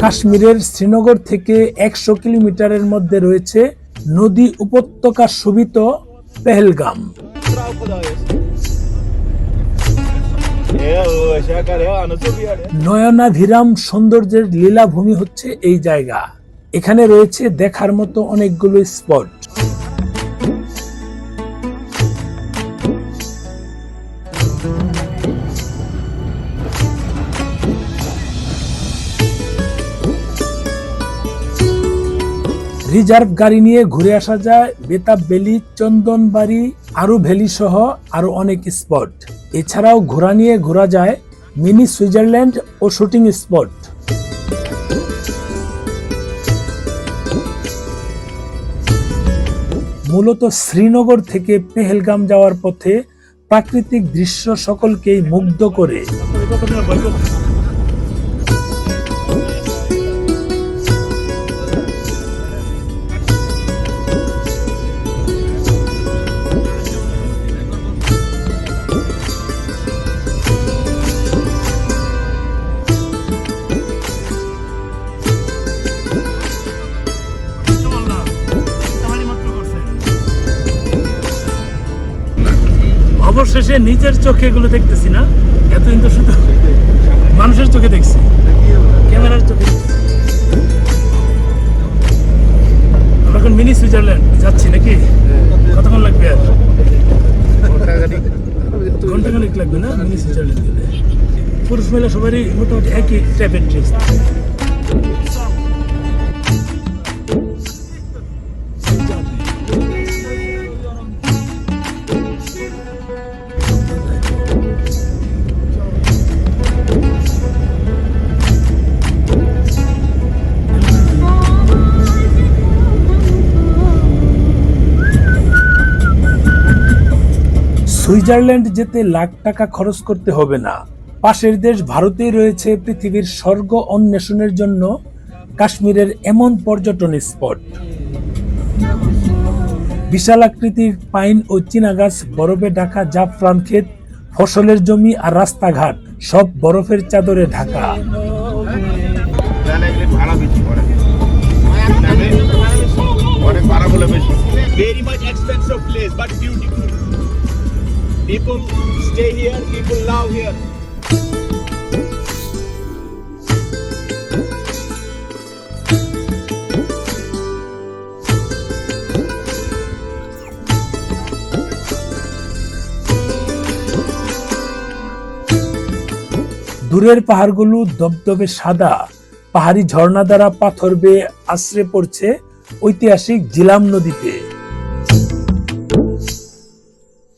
কাশ্মীরের শ্রীনগর থেকে একশো কিলোমিটারের মধ্যে রয়েছে নদী উপত্যকা শোভিত পেহেলগাম। নয়নাভিরাম সৌন্দর্যের লীলাভূমি হচ্ছে এই জায়গা। এখানে রয়েছে দেখার মতো অনেকগুলো স্পট। রিজার্ভ গাড়ি নিয়ে ঘুরে আসা যায় বেতাব ভ্যালি চন্দনবাড়ি আরও ভ্যালি সহ আরও অনেক স্পট। এছাড়াও ঘোড়া নিয়ে ঘোরা যায় মিনি সুইজারল্যান্ড ও শুটিং স্পট। মূলত শ্রীনগর থেকে পেহেলগাম যাওয়ার পথে প্রাকৃতিক দৃশ্য সকলকেই মুগ্ধ করে। অবশেষে নিজের চোখে এগুলো দেখতেছি না। এতদিন তো শুধু মানুষের চোখে দেখছি। ক্যামেরার চোখে এখন মিনি সুইজারল্যান্ড যাচ্ছি নাকি? কতক্ষণ লাগবে আর? ঘণ্টা খানিক লাগবে না মিনি সুইজারল্যান্ড গেলে? পুরুষ মহিলা সবারই মোটামুটি একই টাইপের ড্রেস। সুইজারল্যান্ড যেতে লাখ টাকা খরচ করতে হবে না। পাশের দেশ ভারতেই রয়েছে পৃথিবীর স্বর্গ অন্বেষণের জন্য কাশ্মীরের এমন পর্যটন স্পট। বিশাল আকৃতির পাইন ও চীনা গাছ বরফে ঢাকা জাফরান ক্ষেত ফসলের জমি আর রাস্তাঘাট সব বরফের চাদরে Dhaka. very much expensive place but beautiful. People, stay here. People love here. দূরের পাহাড়গুলো দবদবে সাদা, পাহাড়ি ঝর্ণা দ্বারা পাথর বেয়ে আশ্রে পড়ছে ঐতিহাসিক জিলাম নদীতে।